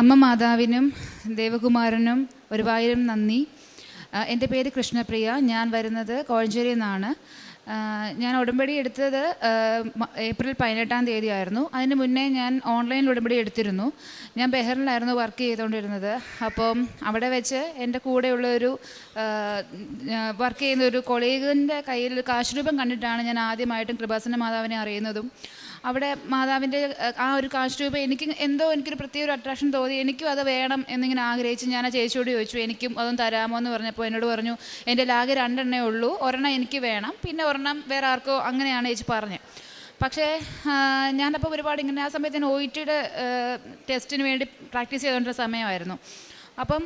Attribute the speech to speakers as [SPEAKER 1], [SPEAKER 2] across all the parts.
[SPEAKER 1] അമ്മ മാതാവിനും ദേവകുമാരനും ഒരുപായിരം നന്ദി. എന്റെ പേര് കൃഷ്ണപ്രിയ. ഞാൻ വരുന്നത് കോഴഞ്ചേരിയിൽ നിന്നാണ്. ഞാൻ ഉടമ്പടി എടുത്തത് ഏപ്രിൽ പതിനെട്ടാം തീയതി ആയിരുന്നു. അതിന് മുന്നേ ഞാൻ ഓൺലൈനിൽ ഉടമ്പടി എടുത്തിരുന്നു. ഞാൻ ബെഹറിലായിരുന്നു വർക്ക് ചെയ്തുകൊണ്ടിരുന്നത്. അപ്പം അവിടെ വെച്ച് എന്റെ കൂടെയുള്ള ഒരു വർക്ക് ചെയ്യുന്ന ഒരു കൊളീഗിന്റെ കയ്യിൽ കാശ് രൂപം കണ്ടിട്ടാണ് ഞാൻ ആദ്യമായിട്ടും കൃപാസന മാതാവിനെ അറിയുന്നതും അവിടെ മാതാവിന്റെ ആ ഒരു കാശ് രൂപ എനിക്ക് എന്തോ എനിക്കൊരു പ്രത്യേക ഒരു അട്രാക്ഷൻ തോന്നി. എനിക്കും അത് വേണം എന്നിങ്ങനെ ആഗ്രഹിച്ച് ഞാൻ ആ ചേച്ചിയോട് ചോദിച്ചു എനിക്കും അതൊന്നും തരാമോ? എന്ന് പറഞ്ഞപ്പോൾ എന്നോട് പറഞ്ഞു എന്റെ ലാഗ് രണ്ടെണ്ണേ ഉള്ളൂ. ഒരെണ്ണം എനിക്ക് വേണം. പിന്നെ ഒരെണ്ണം വേറെ ആർക്കോ അങ്ങനെയാണ് ചേച്ചി പറഞ്ഞത്. പക്ഷേ ഞാനപ്പോൾ ഒരുപാട് ഇങ്ങനെ ആ സമയത്ത് ഞാൻ ഒ ടിയുടെ ടെസ്റ്റിന് വേണ്ടി പ്രാക്ടീസ് ചെയ്തുകൊണ്ടിരുന്ന സമയമായിരുന്നു. അപ്പം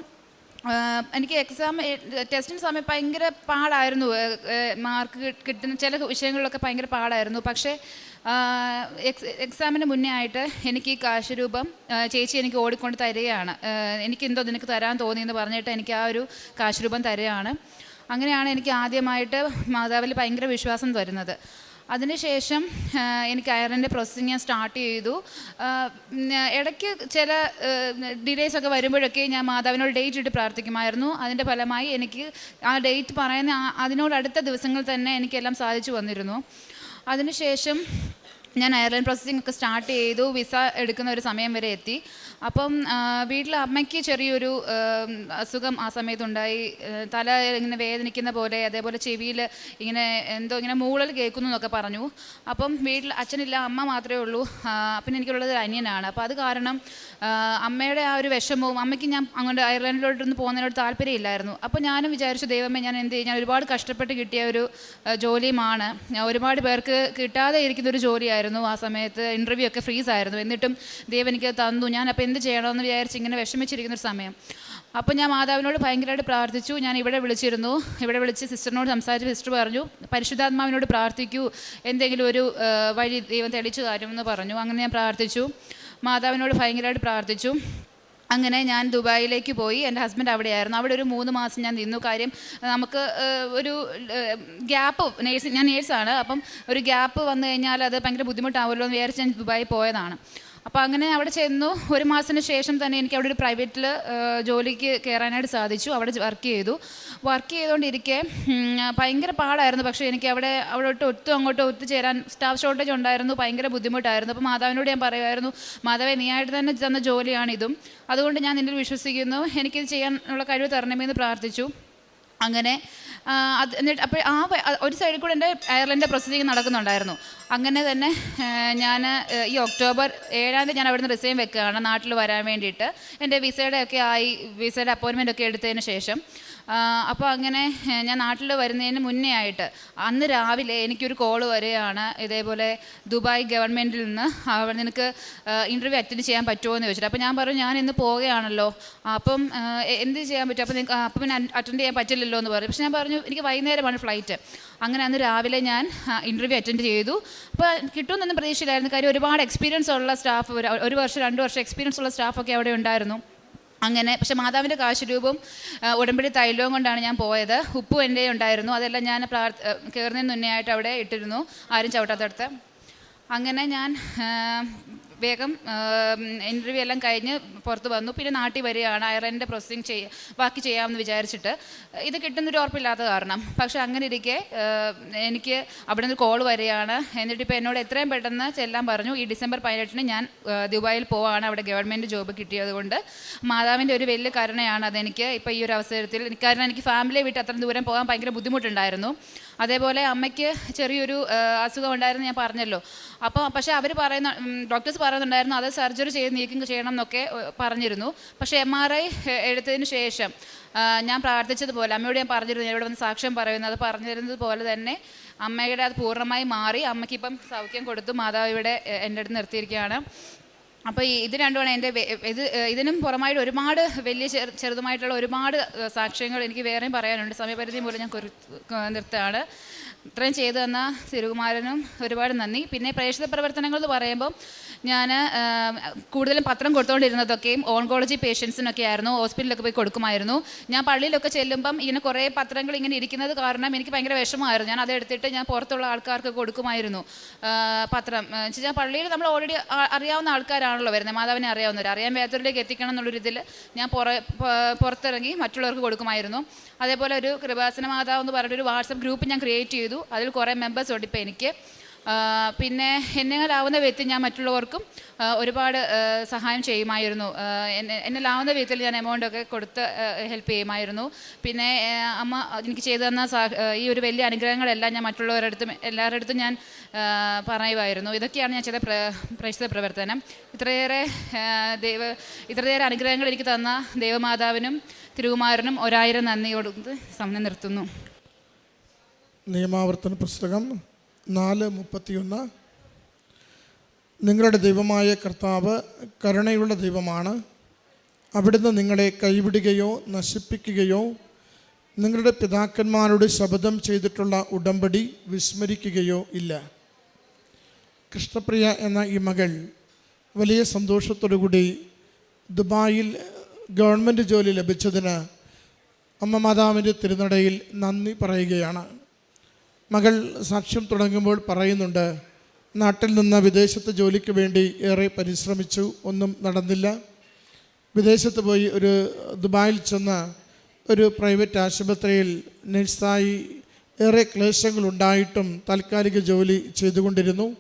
[SPEAKER 1] എനിക്ക് എക്സാം ടെസ്റ്റിന് സമയം ഭയങ്കര പാടായിരുന്നു. മാർക്ക് കിട്ടുന്ന ചില വിഷയങ്ങളിലൊക്കെ ഭയങ്കര പാടായിരുന്നു. പക്ഷേ എക്സ് എക്സാമിന് മുന്നേ ആയിട്ട് എനിക്ക് ഈ കാശുരൂപം ചേച്ചി എനിക്ക് ഓടിക്കൊണ്ട് തരികയാണ്. എനിക്ക് എന്തോ നിനക്ക് തരാൻ തോന്നിയെന്ന് പറഞ്ഞിട്ട് എനിക്ക് ആ ഒരു കാശുരൂപം തരികയാണ്. അങ്ങനെയാണ് എനിക്ക് ആദ്യമായിട്ട് മാതാവിൽ ഭയങ്കര വിശ്വാസം വരുന്നത്. അതിനുശേഷം എനിക്ക് അയറിന്റെ പ്രോസസ്സിങ് ഞാൻ സ്റ്റാർട്ട് ചെയ്തു. ഇടയ്ക്ക് ചില ഡിലേസ് ഒക്കെ വരുമ്പോഴൊക്കെ ഞാൻ മാതാവിനോട് ഡേറ്റ് ഇട്ട് പ്രാർത്ഥിക്കുമായിരുന്നു. അതിന്റെ ഫലമായി എനിക്ക് ആ ഡേറ്റ് പറയുന്ന അതിനോടടുത്ത ദിവസങ്ങൾ തന്നെ എനിക്കെല്ലാം സാധിച്ചു വന്നിരുന്നു. അതിനുശേഷം ഞാൻ എയർലൈൻ പ്രോസസ്സിംഗ് ഒക്കെ സ്റ്റാർട്ട് ചെയ്തു വിസ എടുക്കുന്ന ഒരു സമയം വരെ എത്തി. അപ്പം വീട്ടിൽ അമ്മയ്ക്ക് ചെറിയൊരു അസുഖം ആ സമയത്തുണ്ടായി. തല ഇങ്ങനെ വേദനിക്കുന്ന പോലെ അതേപോലെ ചെവിയിൽ ഇങ്ങനെ എന്തോ ഇങ്ങനെ മൂളൽ കേൾക്കുന്നു എന്നൊക്കെ പറഞ്ഞു. അപ്പം വീട്ടിൽ അച്ഛനില്ല അമ്മ മാത്രമേ ഉള്ളൂ. പിന്നെ എനിക്കുള്ളത് ഒരു അനിയനാണ്. അപ്പോൾ അത് കാരണം അമ്മയുടെ ആ ഒരു വിഷമവും അമ്മയ്ക്ക് ഞാൻ അങ്ങോട്ട് അയർലൻഡിലോട്ടൊന്ന് പോകുന്നതിനോട് താല്പര്യമില്ലായിരുന്നു. അപ്പോൾ ഞാനും വിചാരിച്ചു ദൈവമേ ഞാൻ എന്ത് ഞാൻ ഒരുപാട് കഷ്ടപ്പെട്ട് കിട്ടിയ ഒരു ജോലിയുമാണ്. ഒരുപാട് പേർക്ക് കിട്ടാതെ ഇരിക്കുന്ന ഒരു ജോലിയായിരുന്നു. ആ സമയത്ത് ഇന്റർവ്യൂ ഒക്കെ ഫ്രീസ് ആയിരുന്നു. എന്നിട്ടും ദൈവം എനിക്ക് തന്നു. ഞാൻ അപ്പോൾ എന്ത് ചെയ്യണമെന്ന് വിചാരിച്ച് ഇങ്ങനെ വിഷമിച്ചിരിക്കുന്ന ഒരു സമയം. അപ്പോൾ ഞാൻ മാതാവിനോട് ഭയങ്കരമായിട്ട് പ്രാർത്ഥിച്ചു. ഞാൻ ഇവിടെ വിളിച്ചിരുന്നു. ഇവിടെ വിളിച്ച് സിസ്റ്ററിനോട് സംസാരിച്ച് സിസ്റ്റർ പറഞ്ഞു പരിശുദ്ധാത്മാവിനോട് പ്രാർത്ഥിക്കൂ. എന്തെങ്കിലും ഒരു വഴി ദൈവം തെളിച്ചു തരുമെന്ന് പറഞ്ഞു. അങ്ങനെ ഞാൻ പ്രാർത്ഥിച്ചു. മാതാവിനോട് ഭയങ്കരമായിട്ട് പ്രാർത്ഥിച്ചു. അങ്ങനെ ഞാൻ ദുബായിലേക്ക് പോയി. എന്റെ ഹസ്ബൻഡ് അവിടെയായിരുന്നു. അവിടെ ഒരു മൂന്ന് മാസം ഞാൻ നിന്നു. കാര്യം നമുക്ക് ഒരു ഗ്യാപ്പ് നേഴ്സ് ഞാൻ നേഴ്സാണ്. അപ്പം ഒരു ഗ്യാപ്പ് വന്നു കഴിഞ്ഞാൽ അത് ഭയങ്കര ബുദ്ധിമുട്ടാവുമല്ലോ എന്ന് വിചാരിച്ച് ഞാൻ ദുബായി പോയതാണ്. അപ്പോൾ അങ്ങനെ അവിടെ ചെന്നു. ഒരു മാസത്തിന് ശേഷം തന്നെ എനിക്ക് അവിടെ ഒരു പ്രൈവറ്റിൽ ജോലിക്ക് കയറാനായിട്ട് സാധിച്ചു. അവിടെ വർക്ക് ചെയ്തു. വർക്ക് ചെയ്തുകൊണ്ടിരിക്കെ ഭയങ്കര പാടായിരുന്നു. പക്ഷേ എനിക്ക് അവിടെ അവിടോട്ട് ഒത്തും അങ്ങോട്ടും ഒത്തുചേരാൻ സ്റ്റാഫ് ഷോർട്ടേജ് ഉണ്ടായിരുന്നു. ഭയങ്കര ബുദ്ധിമുട്ടായിരുന്നു. അപ്പോൾ മാതാവിനോട് ഞാൻ പറയുമായിരുന്നു മാതാവെ നീയായിട്ട് തന്നെ തന്ന ജോലിയാണിതും. അതുകൊണ്ട് ഞാൻ നിന്നിൽ വിശ്വസിക്കുന്നു. എനിക്കിത് ചെയ്യാനുള്ള കഴിവ് തരണമെന്ന് പ്രാർത്ഥിച്ചു. അങ്ങനെ അത് എന്നിട്ട് അപ്പോൾ ആ ഒരു സൈഡിൽ കൂടെ എന്റെ അയർലൻഡിന്റെ പ്രൊസീജിങ് നടക്കുന്നുണ്ടായിരുന്നു. അങ്ങനെ തന്നെ ഞാൻ ഈ ഒക്ടോബർ ഏഴാം തീയതി ഞാൻ അവിടുന്ന് റിസൈൻ വെക്കുകയാണ്. നാട്ടിൽ വരാൻ വേണ്ടിയിട്ട്. എന്റെ വിസയുടെ ഒക്കെ ആയി വിസയുടെ അപ്പോയിൻമെന്റ് ഒക്കെ എടുത്തതിന് ശേഷം. അപ്പോൾ അങ്ങനെ ഞാൻ നാട്ടിൽ വരുന്നതിന് മുന്നേ ആയിട്ട് അന്ന് രാവിലെ എനിക്കൊരു കോൾ വരികയാണ്. ഇതേപോലെ ദുബായ് ഗവൺമെന്റിൽ നിന്ന് അവിടെ നിനക്ക് ഇന്റർവ്യൂ അറ്റൻഡ് ചെയ്യാൻ പറ്റുമോ എന്ന് ചോദിച്ചിട്ട്. അപ്പോൾ ഞാൻ പറഞ്ഞു ഞാൻ ഇന്ന് പോവുകയാണല്ലോ. അപ്പം എന്ത് ചെയ്യാൻ പറ്റും? അപ്പോൾ നിങ്ങൾക്ക് അപ്പം പിന്നെ അറ്റൻഡ് ചെയ്യാൻ പറ്റില്ലല്ലോ എന്ന് പറഞ്ഞു. പക്ഷെ ഞാൻ പറഞ്ഞു എനിക്ക് വൈകുന്നേരമാണ് ഫ്ലൈറ്റ് അങ്ങനെ അന്ന് രാവിലെ ഞാൻ ഇന്റർവ്യൂ അറ്റൻഡ് ചെയ്തു. അപ്പോൾ കിട്ടുമെന്നൊന്നും പ്രതീക്ഷയില്ലായിരുന്നു. കാര്യം ഒരുപാട് എക്സ്പീരിയൻസ് ഉള്ള സ്റ്റാഫ് ഒരു ഒരു വർഷം രണ്ട് വർഷം എക്സ്പീരിയൻസ് ഉള്ള സ്റ്റാഫൊക്കെ അവിടെ ഉണ്ടായിരുന്നു. അങ്ങനെ പക്ഷെ മാതാവിന്റെ കാശുരൂപം ആ, ഉടമ്പടി തൈലവും കൊണ്ടാണ് ഞാൻ പോയത്. ഉപ്പും എന്റെ ഉണ്ടായിരുന്നു. അതെല്ലാം ഞാൻ പ്രാർത്ഥ കയറുന്നതിന് മുന്നേ ആയിട്ട് അവിടെ ഇട്ടിരുന്നു. ആരും ചവിട്ടാത്തടുത്ത്. അങ്ങനെ ഞാൻ വേഗം ഇന്റർവ്യൂ എല്ലാം കഴിഞ്ഞ് പുറത്ത് വന്നു. പിന്നെ നാട്ടിൽ വരികയാണ്. അയർലൻഡിന്റെ പ്രോസസ്സിങ് ചെയ്യ ബാക്കി ചെയ്യാമെന്ന് വിചാരിച്ചിട്ട്. ഇത് കിട്ടുന്നൊരു ഉറപ്പില്ലാത്ത കാരണം. പക്ഷെ അങ്ങനെ ഇരിക്കെ എനിക്ക് അവിടെ നിന്ന് കോൾ വരികയാണ്. എന്നിട്ട് ഇപ്പോൾ എന്നോട് എത്രയും പെട്ടെന്ന് ചെല്ലാൻ പറഞ്ഞു. ഈ ഡിസംബർ പതിനെട്ടിന് ഞാൻ ദുബായിൽ പോവാണ്. അവിടെ ഗവൺമെന്റ് ജോബ് കിട്ടിയതുകൊണ്ട് മാതാവിന്റെ ഒരു വലിയ കരുണയാണ് അതെനിക്ക് ഇപ്പോൾ ഈ ഒരു അവസരത്തിൽ. കാരണം എനിക്ക് ഫാമിലിയെ വിട്ട് അത്ര ദൂരം പോകാൻ ഭയങ്കര ബുദ്ധിമുട്ടുണ്ടായിരുന്നു. അതേപോലെ അമ്മയ്ക്ക് ചെറിയൊരു അസുഖം ഉണ്ടായിരുന്നു ഞാൻ പറഞ്ഞല്ലോ. അപ്പോൾ പക്ഷേ അവർ പറയുന്ന ഡോക്ടേഴ്സ് പറയുന്നുണ്ടായിരുന്നു അത് സർജറി ചെയ്ത് നീക്കം ചെയ്യണം എന്നൊക്കെ പറഞ്ഞിരുന്നു. പക്ഷേ എം ആർ ഐ എടുത്തതിന് ശേഷം ഞാൻ പ്രാർത്ഥിച്ചതുപോലെ അമ്മയോട് ഞാൻ പറഞ്ഞിരുന്നു ഇവിടെ വന്ന് സാക്ഷ്യം പറയുന്നത് പറഞ്ഞിരുന്നത് പോലെ തന്നെ അമ്മയുടെ അത് പൂർണമായി മാറി. അമ്മയ്ക്ക് ഇപ്പം സൗഖ്യം കൊടുത്തു മാതാവ് ഇവിടെ എന്റെ അടുത്ത് നിർത്തിയിരിക്കുകയാണ്. അപ്പോൾ ഈ ഇത് രണ്ടുമാണ് എന്റെ ഇത് ഇതിനും പുറമായിട്ട് ഒരുപാട് വലിയ ചെറുതുമായിട്ടുള്ള ഒരുപാട് സാക്ഷ്യങ്ങൾ എനിക്ക് വേറെയും പറയാനുണ്ട്. സമയപരിധി മൂലം ഞാൻ കുറി നിർത്തുകയാണ്. ഇത്രയും ചെയ്തു തന്ന തിരുകുമാരനും ഒരുപാട് നന്ദി. പിന്നെ പ്രേക്ഷിത പ്രവർത്തനങ്ങൾ എന്ന് പറയുമ്പോൾ ഞാൻ കൂടുതലും പത്രം കൊടുത്തുകൊണ്ടിരുന്നതൊക്കെയും ഓൺകോളജി പേഷ്യൻസിനൊക്കെ ആയിരുന്നു. ഹോസ്പിറ്റലിലൊക്കെ പോയി കൊടുക്കുമായിരുന്നു. ഞാൻ പള്ളിയിലൊക്കെ ചെല്ലുമ്പം ഇങ്ങനെ കുറേ പത്രങ്ങൾ ഇങ്ങനെ ഇരിക്കുന്നത് കാരണം എനിക്ക് ഭയങ്കര വിഷമമായിരുന്നു. ഞാൻ അതെടുത്തിട്ട് ഞാൻ പുറത്തുള്ള ആൾക്കാർക്ക് കൊടുക്കുമായിരുന്നു പത്രം. വെച്ചാൽ പള്ളിയിൽ നമ്മൾ ഓൾറെഡി അറിയാവുന്ന ആൾക്കാരാണല്ലോ വരുന്നത്. മാതാവിനെ അറിയാവുന്നവർ അറിയാൻ വേദത്തിലേക്ക് എത്തിക്കണം എന്നുള്ളൊരു ഇതിൽ ഞാൻ പുറ പുറത്തിറങ്ങി മറ്റുള്ളവർക്ക് കൊടുക്കുമായിരുന്നു. അതേപോലെ ഒരു കൃപാസന മാതാവ് എന്ന് പറഞ്ഞൊരു വാട്സപ്പ് ഗ്രൂപ്പ് ഞാൻ ക്രിയേറ്റ് ചെയ്തു. അതിൽ കുറേ മെമ്പേഴ്സ് ഉണ്ട് ഇപ്പോൾ എനിക്ക്. പിന്നെ എന്നെങ്കിലാവുന്ന വിധത്തിൽ ഞാൻ മറ്റുള്ളവർക്കും ഒരുപാട് സഹായം ചെയ്യുമായിരുന്നു. എന്നെ എന്നെ എന്നിലാവുന്ന വിധത്തിൽ ഞാൻ എമൗണ്ടൊക്കെ കൊടുത്ത് ഹെൽപ്പ് ചെയ്യുമായിരുന്നു. പിന്നെ അമ്മ എനിക്ക് ചെയ്തു തന്ന ഈ ഒരു വലിയ അനുഗ്രഹങ്ങളെല്ലാം ഞാൻ മറ്റുള്ളവരുടെ അടുത്തും എല്ലാവരുടെ അടുത്തും ഞാൻ പറയുമായിരുന്നു. ഇതൊക്കെയാണ് ഞാൻ ചെയ്ത പ്ര പ്രേക്ഷിത പ്രവർത്തനം. ഇത്രയേറെ ദൈവ ഇത്രയേറെ അനുഗ്രഹങ്ങൾ എനിക്ക് തന്ന ദേവമാതാവിനും തിരുകുമാരനും ഒരായിരം നന്ദിയോട് സമയം നിർത്തുന്നു.
[SPEAKER 2] നിയമാവർത്തന പുസ്തകം നാല് മുപ്പത്തിയൊന്ന്. നിങ്ങളുടെ ദൈവമായ കർത്താവ് കരുണയുള്ള ദൈവമാണ്. അവിടുന്ന് നിങ്ങളെ കൈവിടുകയോ നശിപ്പിക്കുകയോ നിങ്ങളുടെ പിതാക്കന്മാരോട് ശബ്ദം ചെയ്തിട്ടുള്ള ഉടമ്പടി വിസ്മരിക്കുകയോ ഇല്ല. കൃഷ്ണപ്രിയ എന്ന ഈ മകൾ വലിയ സന്തോഷത്തോടുകൂടി ദുബായിൽ ഗവൺമെന്റ് ജോലി ലഭിച്ചതിന് അമ്മ മാതാവിന്റെ തിരുനടയിൽ നന്ദി പറയുകയാണ്. മകൾ സാക്ഷ്യം തുടങ്ങുമ്പോൾ പറയുന്നുണ്ട് നാട്ടിൽ നിന്ന് വിദേശത്ത് ജോലിക്ക് വേണ്ടി ഏറെ പരിശ്രമിച്ചു ഒന്നും നടന്നില്ല. വിദേശത്ത് പോയി ഒരു ദുബായിൽ ചെന്ന ഒരു പ്രൈവറ്റ് ആശുപത്രിയിൽ നഴ്സായി ഏറെ ക്ലേശങ്ങളുണ്ടായിട്ടും താൽക്കാലിക ജോലി ചെയ്തുകൊണ്ടിരുന്നു.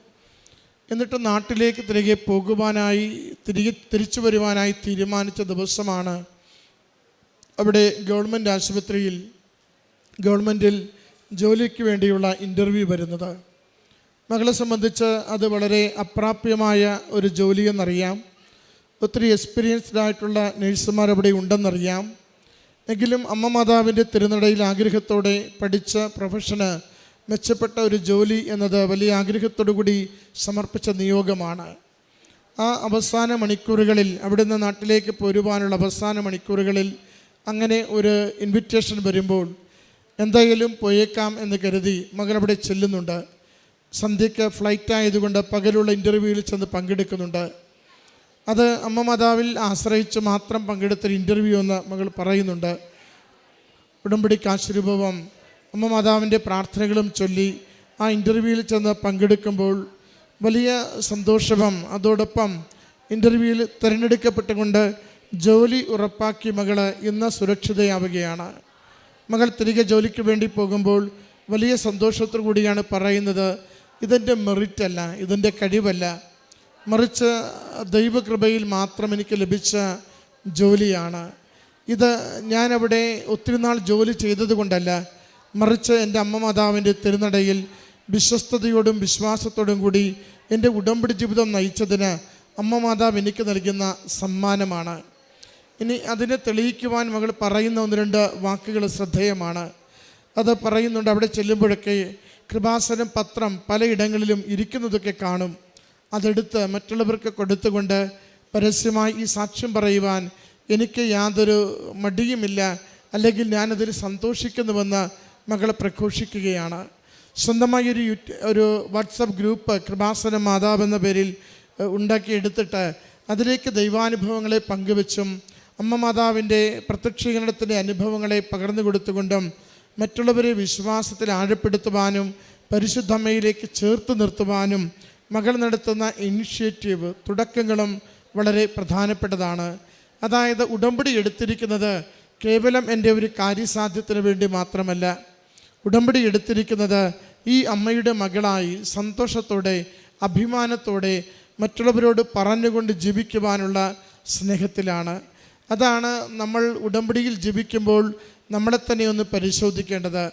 [SPEAKER 2] എന്നിട്ട് നാട്ടിലേക്ക് തിരികെ പോകുവാനായി തിരികെ തിരിച്ചു വരുവാനായി തീരുമാനിച്ച ദിവസമാണ് അവിടെ ഗവൺമെന്റ് ആശുപത്രിയിൽ ഗവൺമെന്റിൽ ജോലിക്ക് വേണ്ടിയുള്ള ഇന്റർവ്യൂ വരുന്നത്. മകളെ സംബന്ധിച്ച് അത് വളരെ അപ്രാപ്യമായ ഒരു ജോലി എന്നറിയാം ഒത്തിരി എക്സ്പീരിയൻസ്ഡ് ആയിട്ടുള്ള നഴ്സുമാർ അവിടെ ഉണ്ടെന്നറിയാം. എങ്കിലും അമ്മ മാതാവിന്റെ തിരുനടയിൽ ആഗ്രഹത്തോടെ പഠിച്ച പ്രൊഫഷന് മെച്ചപ്പെട്ട ഒരു ജോലി എന്നത് വലിയ ആഗ്രഹത്തോടു കൂടി സമർപ്പിച്ച നിയോഗമാണ്. ആ അവസാന മണിക്കൂറുകളിൽ അവിടുന്ന് നാട്ടിലേക്ക് പോരുവാനുള്ള അവസാന മണിക്കൂറുകളിൽ അങ്ങനെ ഒരു ഇൻവിറ്റേഷൻ വരുമ്പോൾ എന്തായാലും പോയേക്കാം എന്ന് കരുതി മകൻ അവിടെ ചെല്ലുന്നുണ്ട്. സന്ധ്യയ്ക്ക് ഫ്ലൈറ്റ് ആയതുകൊണ്ട് പകലുള്ള ഇന്റർവ്യൂവിൽ ചെന്ന് പങ്കെടുക്കുന്നുണ്ട്. അത് അമ്മ മാതാവിൽ ആശ്രയിച്ച് മാത്രം പങ്കെടുത്തൊരു ഇന്റർവ്യൂ എന്ന് മകൾ പറയുന്നുണ്ട്. ഉടമ്പടിക്ക് ആശീർഭവം അമ്മ മാതാവിന്റെ പ്രാർത്ഥനകളും ചൊല്ലി ആ ഇന്റർവ്യൂവിൽ ചെന്ന് പങ്കെടുക്കുമ്പോൾ വലിയ സന്തോഷവും അതോടൊപ്പം ഇന്റർവ്യൂവിൽ തിരഞ്ഞെടുക്കപ്പെട്ടുകൊണ്ട് ജോലി ഉറപ്പാക്കി മകൾ ഇന്ന് സുരക്ഷിതയാവുകയാണ്. മകൾ തിരികെ ജോലിക്ക് വേണ്ടി പോകുമ്പോൾ വലിയ സന്തോഷത്തോടു കൂടിയാണ് പറയുന്നത് ഇതെന്റെ മെറിറ്റല്ല ഇതിന്റെ കഴിവല്ല. മറിച്ച് ദൈവകൃപയിൽ മാത്രം എനിക്ക് ലഭിച്ച ജോലിയാണ്. ഇത് ഞാനവിടെ ഒത്തിരി നാൾ ജോലി ചെയ്തതുകൊണ്ടല്ല മറിച്ച് എന്റെ അമ്മ മാതാവിന്റെ തിരുനടയിൽ വിശ്വസ്തയോടും വിശ്വാസത്തോടും കൂടി എന്റെ ഉടമ്പടി ജീവിതം നയിച്ചതിന് അമ്മ മാതാവ് എനിക്ക് നൽകുന്ന സമ്മാനമാണ്. ഇനി അതിനെ തെളിയിക്കുവാൻ മകൾ പറയുന്ന ഒന്ന് രണ്ട് വാക്കുകൾ ശ്രദ്ധേയമാണ്. അത് പറയുന്നുണ്ട് അവിടെ ചെല്ലുമ്പോഴൊക്കെ കൃപാസനം പത്രം പലയിടങ്ങളിലും ഇരിക്കുന്നതൊക്കെ കാണും. അതെടുത്ത് മറ്റുള്ളവർക്ക് കൊടുത്തുകൊണ്ട് പരസ്യമായി ഈ സാക്ഷ്യം പറയുവാൻ എനിക്ക് യാതൊരു മടിയുമില്ല അല്ലെങ്കിൽ ഞാനതിൽ സന്തോഷിക്കുന്നുവെന്ന് മകളെ പ്രഘോഷിക്കുകയാണ്. സ്വന്തമായി ഒരു ഒരു വാട്സപ്പ് ഗ്രൂപ്പ് കൃപാസന മാതാവ് എന്ന പേരിൽ ഉണ്ടാക്കിയെടുത്തിട്ട് അതിലേക്ക് ദൈവാനുഭവങ്ങളെ പങ്കുവെച്ചും അമ്മ മാതാവിന്റെ പ്രത്യക്ഷീകരണത്തിന്റെ അനുഭവങ്ങളെ പകർന്നു കൊടുത്തുകൊണ്ടും മറ്റുള്ളവരെ വിശ്വാസത്തിൽ ആഴപ്പെടുത്തുവാനും പരിശുദ്ധമ്മയിലേക്ക് ചേർത്ത് നിർത്തുവാനും മകൾ നടത്തുന്ന ഇനിഷ്യേറ്റീവ് തുടക്കങ്ങളും വളരെ പ്രധാനപ്പെട്ടതാണ്. അതായത് ഉടമ്പടി എടുത്തിരിക്കുന്നത് കേവലം എന്റെ ഒരു കാര്യസാധ്യത്തിന് വേണ്ടി മാത്രമല്ല. ഉടമ്പടി എടുത്തിരിക്കുന്നത് ഈ അമ്മയുടെ മകളായി സന്തോഷത്തോടെ അഭിമാനത്തോടെ മറ്റുള്ളവരോട് പറഞ്ഞുകൊണ്ട് ജീവിക്കുവാനുള്ള സ്നേഹത്തിലാണ്. അതാണ് നമ്മൾ ഉടമ്പടിയിൽ ജപിക്കുമ്പോൾ നമ്മളെ തന്നെ ഒന്ന് പരിശോധിക്കേണ്ടത്.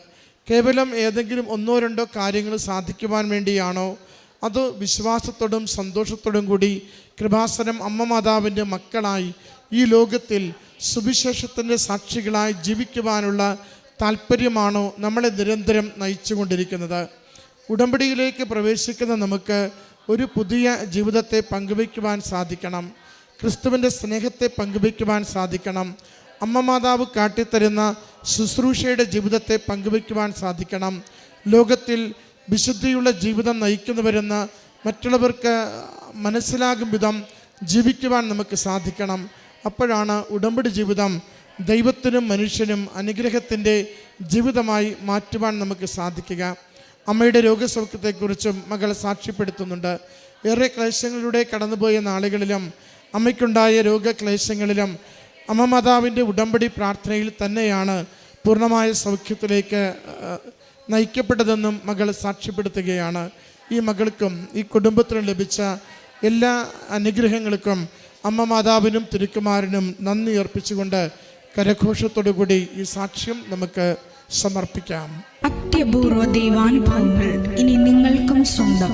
[SPEAKER 2] കേവലം ഏതെങ്കിലും ഒന്നോ രണ്ടോ കാര്യങ്ങൾ സാധിക്കുവാൻ വേണ്ടിയാണോ? അത് വിശ്വാസത്തോടും സന്തോഷത്തോടും കൂടി കൃപാസനം അമ്മ മാതാവിന്റെ മക്കളായി ഈ ലോകത്തിൽ സുവിശേഷത്തിന്റെ സാക്ഷികളായി ജീവിക്കുവാനുള്ള താല്പര്യമാണോ നമ്മളെ നിരന്തരം നയിച്ചുകൊണ്ടിരിക്കുന്നത്? ഉടമ്പടിയിലേക്ക് പ്രവേശിക്കുന്ന നമുക്ക് ഒരു പുതിയ ജീവിതത്തെ പങ്കുവയ്ക്കുവാൻ സാധിക്കണം. ക്രിസ്തുവിന്റെ സ്നേഹത്തെ പങ്കുവയ്ക്കുവാൻ സാധിക്കണം. അമ്മ മാതാവ് കാട്ടിത്തരുന്ന ശുശ്രൂഷയുടെ ജീവിതത്തെ പങ്കുവയ്ക്കുവാൻ സാധിക്കണം. ലോകത്തിൽ വിശുദ്ധിയുള്ള ജീവിതം നയിക്കുന്നവരെന്ന് മറ്റുള്ളവർക്ക് മനസ്സിലാകും വിധം ജീവിക്കുവാൻ നമുക്ക് സാധിക്കണം. അപ്പോഴാണ് ഉടമ്പടി ജീവിതം ദൈവത്തിനും മനുഷ്യനും അനുഗ്രഹത്തിന്റെ ജീവിതമായി മാറ്റുവാൻ നമുക്ക് സാധിക്കുക. അമ്മയുടെ രോഗസൗഖ്യത്തെക്കുറിച്ചും മകൾ സാക്ഷ്യപ്പെടുത്തുന്നുണ്ട്. ഏറെ ക്ലേശങ്ങളിലൂടെ കടന്നുപോയ നാളുകളിലും അമ്മയ്ക്കുണ്ടായ രോഗക്ലേശങ്ങളിലും അമ്മ മാതാവിന്റെ ഉടമ്പടി പ്രാർത്ഥനയിൽ തന്നെയാണ് പൂർണമായ സൗഖ്യത്തിലേക്ക് നയിക്കപ്പെട്ടതെന്നും മകൾ സാക്ഷ്യപ്പെടുത്തുകയാണ്. ഈ മകൾക്കും ഈ കുടുംബത്തിനും ലഭിച്ച എല്ലാ അനുഗ്രഹങ്ങൾക്കും അമ്മ മാതാവിനും തിരുക്കുമാരനും നന്ദി അർപ്പിച്ചുകൊണ്ട് കരഘോഷത്തോടുകൂടി ഈ സാക്ഷ്യം നമുക്ക് സമർപ്പിക്കാം.
[SPEAKER 3] അത്യപൂർവ ദൈവാനുഭവങ്ങൾ ഇനി നിങ്ങൾക്കും സ്വന്തം.